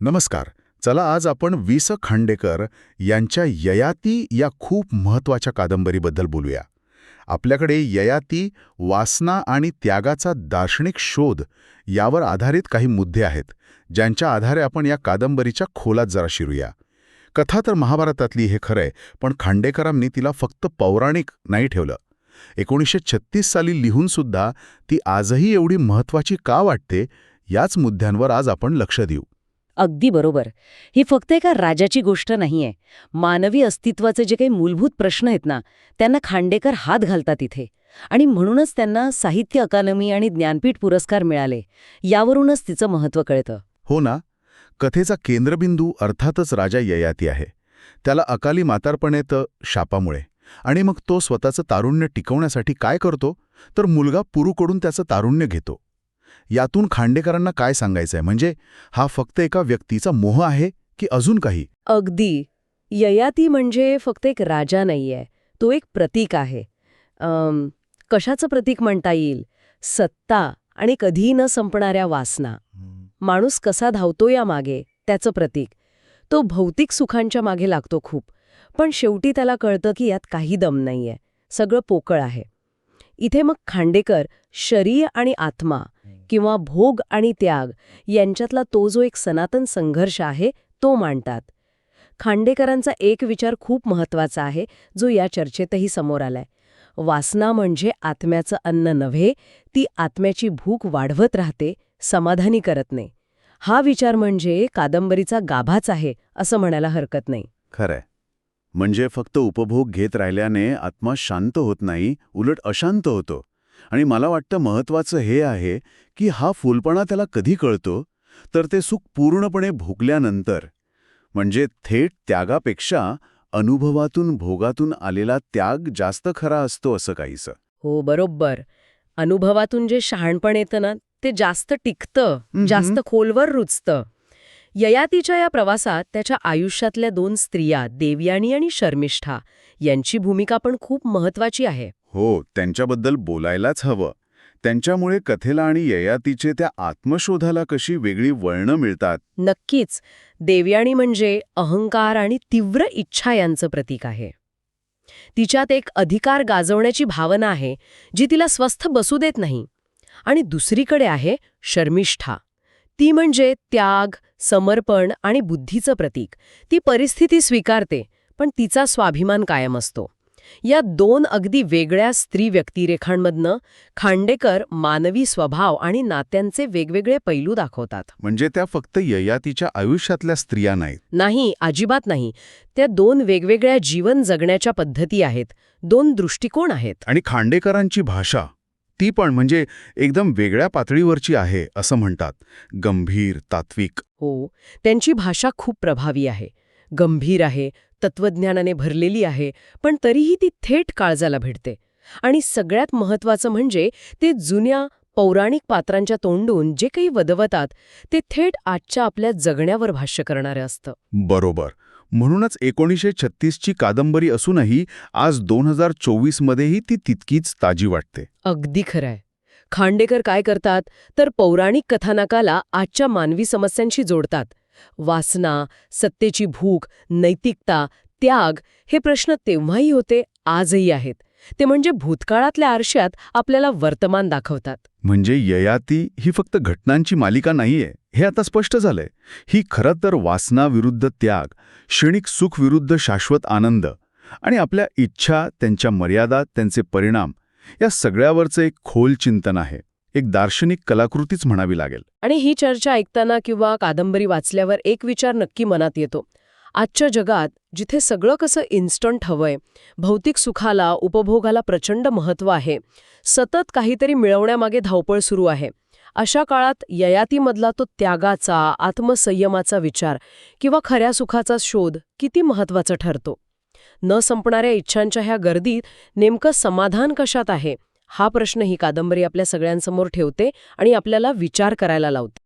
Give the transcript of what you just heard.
नमस्कार. चला आज आपण वि स खांडेकर यांच्या ययाती या खूप महत्त्वाच्या कादंबरीबद्दल बोलूया. आपल्याकडे ययाती वासना आणि त्यागाचा दार्शनिक शोध यावर आधारित काही मुद्दे आहेत ज्यांच्या आधारे आपण या कादंबरीच्या खोलात जरा शिरूया. कथा तर महाभारतातली हे खरंय पण खांडेकरांनी तिला फक्त पौराणिक नाही ठेवलं. एकोणीसशे छत्तीस साली लिहूनसुद्धा ती आजही एवढी महत्वाची का वाटते याच मुद्द्यांवर आज आपण लक्ष देऊ. अगदी बरोबर. ही फक्त एका राजाची गोष्ट नाहीये. मानवी अस्तित्वाचे जे काही मूलभूत प्रश्न आहेत ना त्यांना खांडेकर हात घालतात इथे. आणि म्हणूनच त्यांना साहित्य अकादमी आणि ज्ञानपीठ पुरस्कार मिळाले. यावरूनच तिचं महत्त्व कळतं. हो ना. कथेचा केंद्रबिंदू अर्थातच राजा ययाती आहे. त्याला अकाली मातारपण येतं शापामुळे. आणि मग तो स्वतःचं तारुण्य टिकवण्यासाठी काय करतो? तर मुलगा पुरूकडून त्याचं तारुण्य घेतो. यातून खांडेकरांना काय सांगायचंय? म्हणजे हा फक्त एका व्यक्तीचा मोह आहे की अजून काही? अगदी. ययाती म्हणजे फक्त एक राजा नाहीये. तो एक प्रतीक आहे. कशाचं प्रतीक म्हणता येईल? सत्ता आणि कधीही न संपणाऱ्या वासना. माणूस कसा धावतो या मागे त्याचं प्रतीक. तो भौतिक सुखांच्या मागे लागतो खूप. पण शेवटी त्याला कळतं की यात काही दम नाहीये. सगळं पोकळ आहे. इथे मग खांडेकर शरीर आणि आत्मा किंवा भोग आणि त्याग यांच्यातला तो जो एक सनातन संघर्ष आहे तो मांडतात. खांडेकरांचा एक विचार खूप महत्त्वाचा आहे जो या चर्चेतही समोर आलाय. वासना म्हणजे आत्म्याचं अन्न नव्हे ती आत्म्याची भूक वाढवत राहते समाधानी करत नाही. हा विचार म्हणजे कादंबरीचा गाभाच आहे असं म्हणायला हरकत नाही. खरंय. म्हणजे फक्त उपभोग घेत राहिल्याने आत्मा शांत होत नाही उलट अशांत होतो. आणि मला वाटतं महत्वाचं हे आहे की हा फुलपणा त्याला कधी कळतो? तर ते सुख पूर्णपणे भोगल्यानंतर. म्हणजे थेट त्यागापेक्षा अनुभवातून भोगातून आलेला त्याग जास्त खरा असतो असं काहीसं. हो बरोबर. अनुभवातून जे शहाणपण येतं ना ते जास्त टिकतं जास्त खोलवर रुचतं ययातीच्या या प्रवासात त्याच्या आयुष्यातल्या दोन स्त्रिया देवयानी आणि शर्मिष्ठा यांची भूमिका पण खूप महत्वाची आहे. हो त्यांच्याबद्दल बोलायलाच हवं. त्यांच्यामुळे कथेला आणि ययातीचे त्या आत्मशोधाला कशी वेगळी वळणं मिळतात? नक्कीच. देवयानी म्हणजे अहंकार आणि तीव्र इच्छा यांचं प्रतीक आहे. तिच्यात एक अधिकार गाजवण्याची भावना आहे जी तिला स्वस्थ बसू देत नाही. आणि दुसरीकडे आहे शर्मिष्ठा. ती म्हणजे त्याग समर्पण आणि बुद्धीचं प्रतीक. ती परिस्थिती स्वीकारते पण तिचा स्वाभिमान कायम असतो. या दोन अगदी वेगळ्या स्त्री व्यक्तिरेखांमधनं खांडेकर मानवी स्वभाव आणि नात्यांचे वेगवेगळे पैलू दाखवतात. म्हणजे त्या फक्त ययातीच्या आयुष्यातल्या स्त्रिया नाहीत. नाही अजिबात नाही. त्या दोन वेगवेगळ्या जीवन जगण्याच्या पद्धती आहेत. दोन दृष्टिकोन आहेत. आणि खांडेकरांची भाषा ती पण म्हणजे एकदम वेगळ्या पातळीवरची आहे असं म्हणतात. गंभीर तात्विक. हो त्यांची भाषा खूप प्रभावी आहे. गंभीर आहे तत्वज्ञानाने भरलेली आहे पण तरीही ती थेट काळजाला भिडते. आणि सगळ्यात महत्वाचं म्हणजे ते जुन्या पौराणिक पात्रांच्या तोंडून जे काही वदवतात ते थेट आजच्या आपल्या जगण्यावर भाष्य करणारं असतं. बरोबर. म्हणूनच एकोणीसशे छत्तीसची कादंबरी असूनही आज दोन हजार चोवीसमध्येही ती तितकीच ताजी वाटते. अगदी खरंय. खांडेकर काय करतात तर पौराणिक कथानकाला आजच्या मानवी समस्यांशी जोडतात. वासना सत्तेची भूक नैतिकता त्याग हे प्रश्न तेव्हाही होते आजही आहेत. ते म्हणजे भूतकाळातल्या आरशात आपल्याला वर्तमान दाखवतात. म्हणजे ययाती ही फक्त घटनांची मालिका नाहीये हे आता स्पष्ट झालंय. ही खरं तर वासना विरुद्ध त्याग क्षणिक सुख विरुद्ध शाश्वत आनंद आणि आपल्या इच्छा त्यांच्या मर्यादा त्यांचे परिणाम या सगळ्यावरचं एक खोल चिंतन आहे. एक दार्शनिक कलाकृतीच म्हणावी लागेल. आणि ही चर्चा ऐकताना किंवा कादंबरी वाचल्यावर एक विचार नक्की मनात येतो. आजच्या जगात जिथे सगळं कसं इन्स्टंट हवंय भौतिक सुखाला उपभोगाला प्रचंड महत्त्व आहे सतत काहीतरी मिळवण्यामागे धावपळ सुरू आहे. अशा काळात ययातीमधला तो त्यागाचा आत्मसंयमाचा विचार किंवा खऱ्या सुखाचा शोध किती महत्त्वाचा ठरतो? न संपणाऱ्या इच्छांच्या ह्या गर्दीत नेमकं समाधान कशात आहे? हा प्रश्न ही कादंबरी आपल्या सगळ्यांसमोर ठेवते आणि आपल्याला विचार करायला लावते.